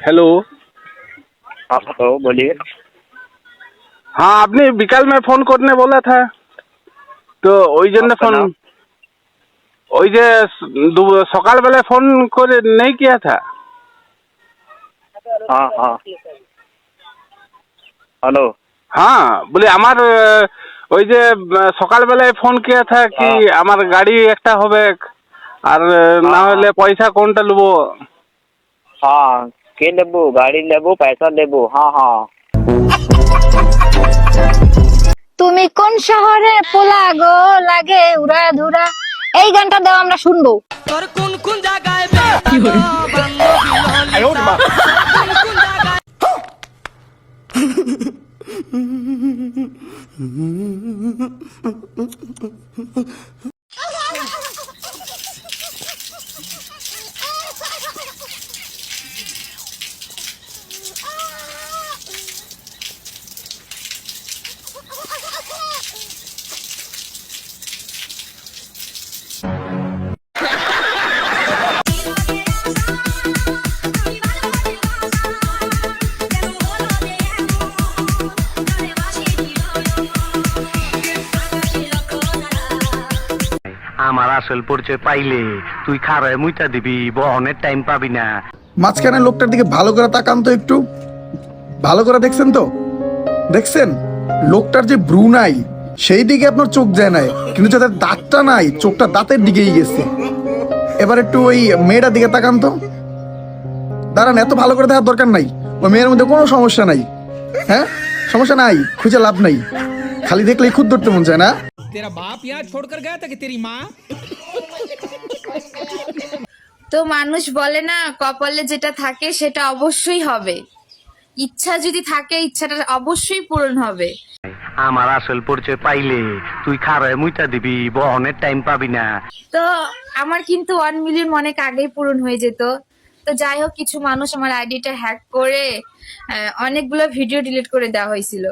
Hello हाँ hello बोलिए हाँ आपने বিকাল में फोन करने बोला था তো ওই জন্য आपका ফোন नाम? ওই যে দু- সকালবেলায় ফোন করে নেই কিয়া था हाँ हाँ हेलो হ্যাঁ বলি আমার আহ, ওই যে আহ, সকালবেলায় ফোন কিয়া था কি হ্যাঁ। আমার গাড়ি একটা হবে আর আহ, না হ্যাঁ, হলে পয়সা কোনটা নেবো हाँ কে নেব গাড়ি নেব পয়সা নেব হ্যাঁ হ্যাঁ তুমি কোন শহরে পোলা গো? লাগে উড়া ধুরা। এই গানটা দাও আমরা শুনব। তোর কোন কোন জায়গায় আমার আসল পরিচয় পাইলে তুই খারায় মুইটা দিবি, বহনের টাইম পাবি না। মাঝখানে লোকটার দিকে ভালো করে তাকান তো একটু। ভালো করে দেখছেন তো? দেখছেন? লোকটার যে ব্রু নাই, সেই দিকে আপনার চোখ যায় নাই, কিন্তু যাদের দাঁতটা নাই, চোখটা দাঁতের দিকেই গেছে। এবার একটু ওই মেয়েটার দিকে তাকান তো। দাঁড়ান, এত ভালো করে দেখার দরকার নাই। ওই মেয়ের মধ্যে কোনো সমস্যা নাই। হ্যাঁ? সমস্যা নাই, খুঁজে লাভ নাই। খালি দেখলেই খুদ ধরতে মন চায় না? तेरा बाप यहाँ छोड़कर गया था कि तेरी माँ তো মানুষ বলে না কপালে যেটা থাকে সেটা অবশ্যই হবে ইচ্ছা যদি থাকে ইচ্ছাটা অবশ্যই পূরণ হবে আমার আসল পরিচয় পাইলে তুই খারায় মুইটা দিবি বহনের টাইম পাবি না তো আমার কিন্তু ওয়ান মিলিয়ন অনেক আগেই পূরণ হয়ে যেত তো যাই হোক কিছু মানুষ আমার আইডিটা হ্যাক করে আহ, অনেকগুলো ভিডিও ডিলিট করে দেওয়া হয়েছিল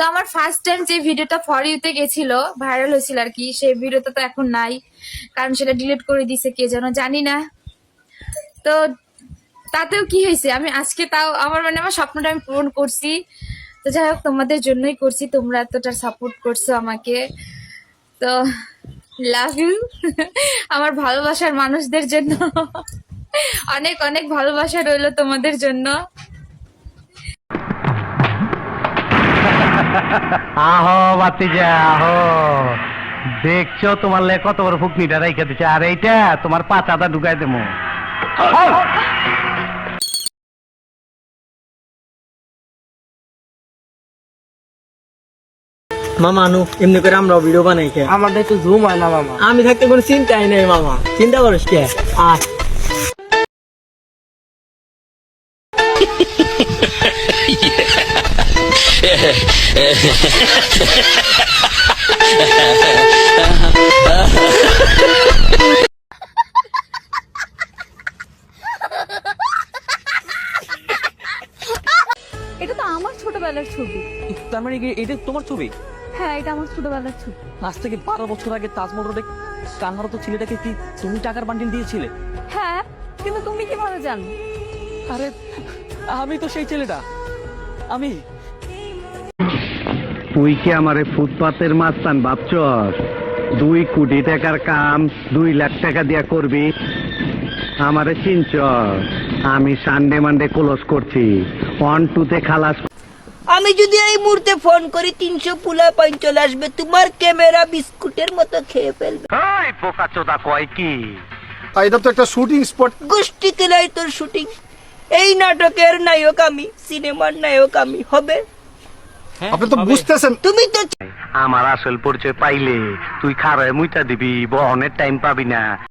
তো আমার ফার্স্ট টাইম যে ভিডিওটা ফর ইউতে গেছিল ভাইরাল হয়েছিল আর কি, সেই ভিডিওটা তো এখন নাই, কারণ সেটা ডিলিট করে দিছে, কে যেন জানি না। তো তাতেও কি হয়েছে? আমি আজকে তাও, আমার মানে আমার স্বপ্নটা আমি পূরণ করছি। তো যাই হোক, তোমাদের জন্যই করছি, তোমরা এতটা সাপোর্ট করছ আমাকে। তো লাভ ইউ আমার ভালোবাসার মানুষদের জন্য। অনেক অনেক ভালোবাসা রইল তোমাদের জন্য। আহো বাতিজা আহো। দেখছ তোমার লে কত বড় ফুকনিটা রাইখা দিছে আর এইটা তোমার পাচাটা ঢুকাই দেবো। মামা নু এমনি করে আমরা ভিডিও বানাই আমাদের একটু জুম হয় না মামা। আমি থাকতে কোনো চিন্তাই নেই মামা। চিন্তা করিস কে? আয়। এটা তো আমার ছোটবেলার ছবি। তার মানে কি- এটা তোমার ছবি? হ্যাঁ এটা আমার ছোটবেলার ছবি। আজ থেকে বারো বছর আগে তাজমহল রোডে কান্নারত ছেলেটাকে কি তুমি টাকার বান্ডিল দিয়েছিলে? হ্যাঁ কিন্তু তুমি কীভাবে জানো? আরে আমি তো সেই ছেলেটা। আমি তুই কি আমারে ফুটপাতের মাস্তান ভাবছস? দুই কোটি টাকার কাম দুই লাখ টাকা দিয়া করবি? আমারে চিনছ আমি সানডে মানডে ক্লোজ করছি। ওয়ান টুতে খালাস আমি যদি এই মুহূর্তে ফোন করি তিনশো পুলা পয়েন্ট চলে আসবে। তোমার ক্যামেরা বিস্কুটের মতো খেয়ে ফেলবে। ওই বোকা চোদা কয় কি? এটা তো একটা শুটিং স্পট গোষ্ঠী তেলাই তোর শুটিং এই নাটকের নায়ক আমি সিনেমার নায়ক আমি হবে? আপনি তো বুঝতেছেন তুমি তো আমার আসল পরিচয় পাইলে তুই খারায় মুইটা দিবি বহনের টাইম পাবি না।